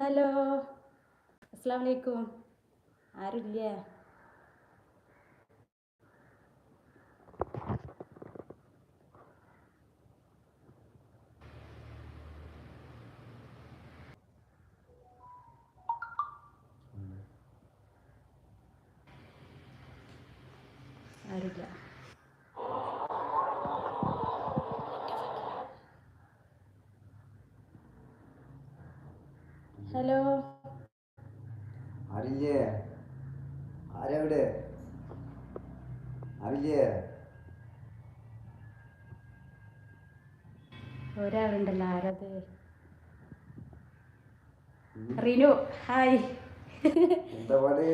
Hello അസ്സാം വലൈക്കും ആരുമില്ല ആരുമില്ല Hello. ആരില്ലേ? ആരെവിടെ? ആരില്ലേ? ഒരാളുണ്ടല്ലോ ആരത്? റിനു ഹായ്.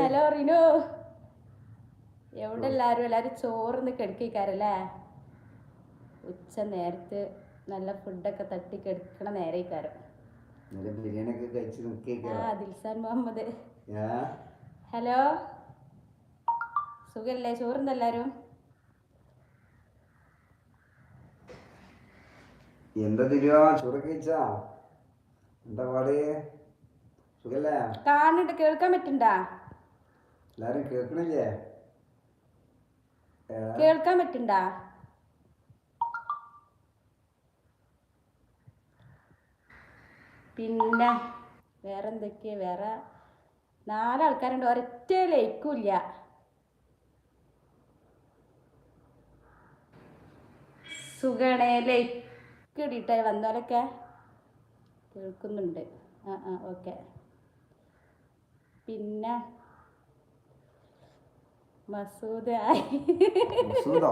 ഹലോ റിനു. എവിടെ എല്ലാരും? എല്ലാരും ചോറിന്ന് കിടക്കിക്കാരല്ലേ? ഉച്ച നേരത്ത് നല്ല ഫുഡൊക്കെ തട്ടി കിടക്കണ നേരേക്കാരം. നല്ല ബിരിയാണി ഒക്കെ കഴിച്ച് ആ നിൽക്കേക്കാ ദിൽസാൻ മുഹമ്മദ്. ഹലോ? സുഖല്ലേ? ചോറുന്നെല്ലാരും എന്താ തിരുവാ ചോറൊക്കെ കഴിച്ചാ? എന്താ പാട്? സുഖല്ലേ? കാണുന്നുണ്ട്. കേൾക്കാൻ പറ്റണ്ടാ എല്ലാരും കേൾക്കണില്ലേ? കേൾക്കാൻ പറ്റണ്ടാ പിന്നെ വേറെ എന്തൊക്കെയാ വേറെ നാലാൾക്കാരുണ്ട്. ഒരൊറ്റ ലൈക്കും ഇല്ല സുഖാണേ. ലൈക്ക് ഇടിട്ടെ വന്നവരൊക്കെ കേൾക്കുന്നുണ്ട്. ആ ആ ഓക്കെ. പിന്നെ മസൂദ്. ആയി മസൂദോ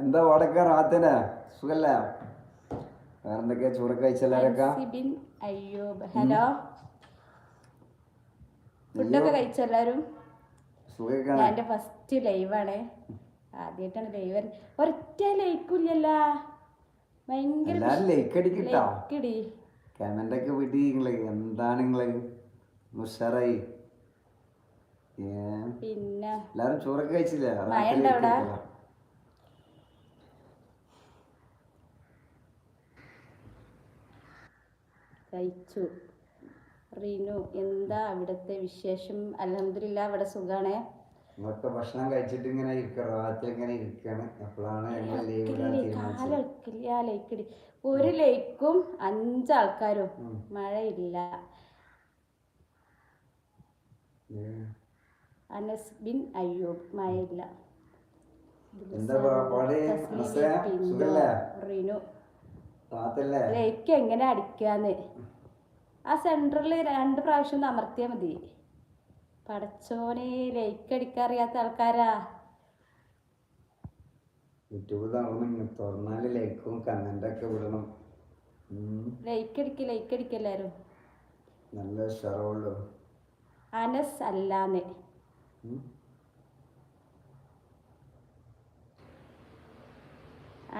എന്താ പാടൊക്കെ റാത്തനെ. സുഖല്ലേ? വേറെന്തൊക്കെയാ ചോറൊക്കെ കഴിച്ചെല്ലാരൊക്കെ അയ്യൂബ്. ഹലോ? ഫുഡൊക്കെ കഴിച്ചെല്ലാരും എന്റെ ഫസ്റ്റ് ലൈവാണ്. ആദ്യമായിട്ടാണ് ലൈവ് ഒരൊറ്റ ലൈക്കില്ലല്ലോ ഭയങ്കര ലൈക്ക് അടിക്കട്ടാ. കമന്റ് ഒക്കെ വിട്ടി നിങ്ങൾ എന്താണ് നിങ്ങൾ ഉഷാറായി. പിന്നെ എല്ലാരും ചോറൊക്കെ കഴിച്ചില്ലേ മഴ ഉണ്ടോ അവിടെ? കഴിച്ചു. റീനു എന്താ അവിടുത്തെ വിശേഷം? അലഹമില്ല അവിടെ സുഖാണേ? നിങ്ങളൊക്കെ ഭക്ഷണം കഴിച്ചിട്ട് ഇങ്ങനെ ഇരിക്കണം റാത്തിൽ ഇങ്ങനെ ഇരിക്കാണ്. എപ്പോഴാണ് ലൈക്കിടി ഒരു ലൈക്കും അഞ്ചാൾക്കാരും. മഴയില്ല. അനസ് ബിൻ അയ്യൂബ് മഴയില്ല. റീനു. ലൈക്ക് എങ്ങനെ അടിക്കാന്ന്? ആ സെന്ററിൽ രണ്ട് പ്രാവശ്യം ഒന്ന് അമർത്തിയാൽ മതി. പടച്ചോനെ ലൈക്ക് അടിക്കാൻ അറിയാത്ത ആൾക്കാരാ. യൂട്യൂബ് തുറന്ന് തുറന്നാൽ ലൈക്കും വിടണം. ലൈക്ക് അടിക്ക് ലൈക്ക് നല്ല ഉഷാറുള്ളൂ അനസ് അല്ലാന്ന്.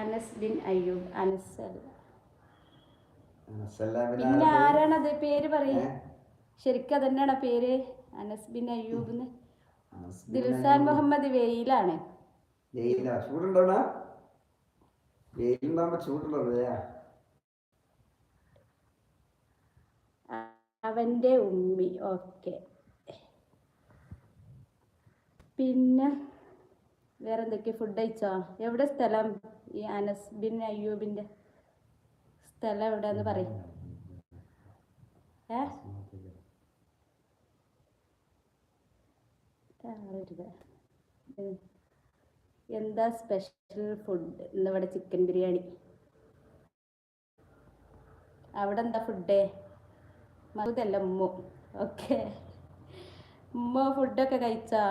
അനസ് ബിൻ അയ്യൂബ് അനസ് അല്ല. പിന്നെ ആരാണ് അത്? ആരാണത് പേര് പറയും? ശരിക്കും അതന്നെയാണ് പേര്? അനസ് ബിൻ അയ്യൂബ് ദിൽസാൻ മുഹമ്മദ് വെയിലാണ്. അവന്റെ ചൂടുണ്ടോടാ വെയിലുണ്ടാകുമ്പോ അവന്റെ ഉമ്മി. ഓക്കെ. പിന്നെ വേറെന്തൊക്കെയാ ഫുഡ് കഴിച്ചോ? എവിടെ സ്ഥലം ഈ അനസ് ബിൻ അയ്യൂബിന്റെ? സ്ഥലം എവിടെയാന്ന് പറയും. ഏ. എന്താ സ്പെഷ്യൽ ഫുഡ് ഇന്നിവിടെ ചിക്കൻ ബിരിയാണി. അവിടെ എന്താ ഫുഡ് മകുതല്ല ഉമ്മു. ഓക്കെ ഉമ്മ ഫുഡൊക്കെ കഴിച്ചോ?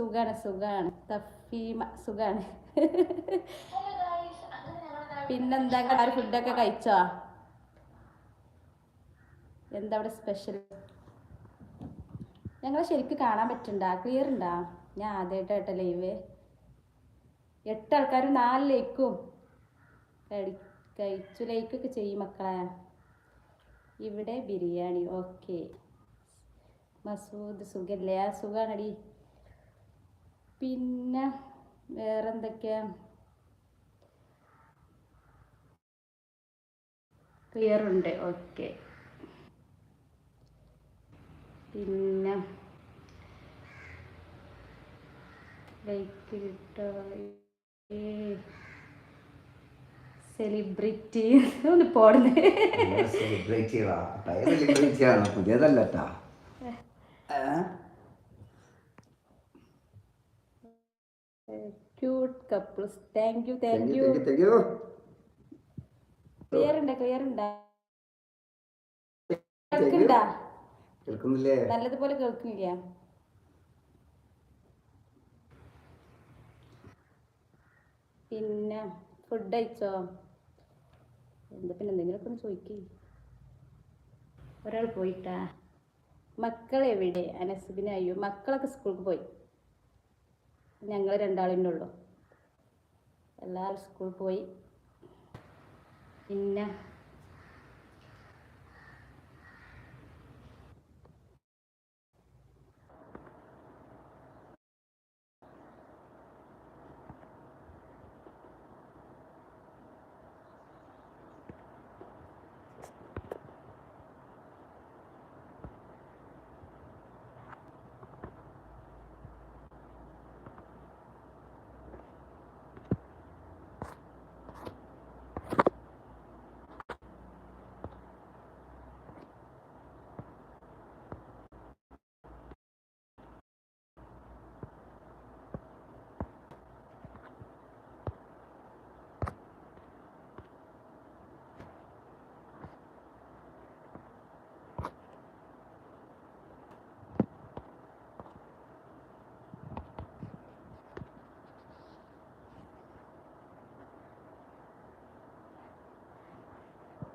സുഖാണ് സുഖാണ്. തഫീമ സുഖാണ്. പിന്നെന്താ ഫുഡൊക്കെ കഴിച്ചോ? എന്താ അവിടെ സ്പെഷ്യൽ ഞങ്ങളെ ശരിക്കും കാണാൻ പറ്റുന്നുണ്ടാ ക്ലിയർ ഉണ്ടാ ഞാൻ ആദ്യമായിട്ടാട്ടെ ലൈവ് എട്ട് ആൾക്കാരും നാല് ലൈക്കും. കഴി കഴിച്ചു ലൈക്കൊക്കെ ചെയ്യും മക്കളെ. ഇവിടെ ബിരിയാണി ഓക്കെ മസൂദ് സുഖല്ലേ? ആ സുഖാണടി. പിന്നെ വേറെ എന്തൊക്കെയാ ക്ലിയർ ഉണ്ട്. ഓക്കെ പിന്നെ ലൈക്ക് കിട്ടോ സെലിബ്രിറ്റി ഒന്ന് പോടുന്നേ. സെലിബ്രിറ്റികളാ സെലിബ്രിറ്റിയാണ് പുതിയതല്ല cute couples thank you thank you തെയ്യോ clear ഉണ്ട് ക്ലിയർ ഉണ്ടാ കേൾക്കണ്ടാ കേൾക്കുന്നില്ലേ? നല്ലതുപോലെ കേൾക്കുന്നില്ല. പിന്നെ ഫുഡ് കഴിച്ചോ? എന്താ പിന്നെ എന്തെങ്കിലുമൊക്കെ ഒന്ന് ചോദിക്കേ. ഒരാൾ പോയിട്ടാ. മക്കളെവിടെ എവിടെ അനസുബിന് അയ്യോ മക്കളൊക്കെ സ്കൂളിൽ പോയി. ഞങ്ങൾ ഉള്ളു എല്ലാവരും സ്കൂളിൽ പോയി. പിന്നെ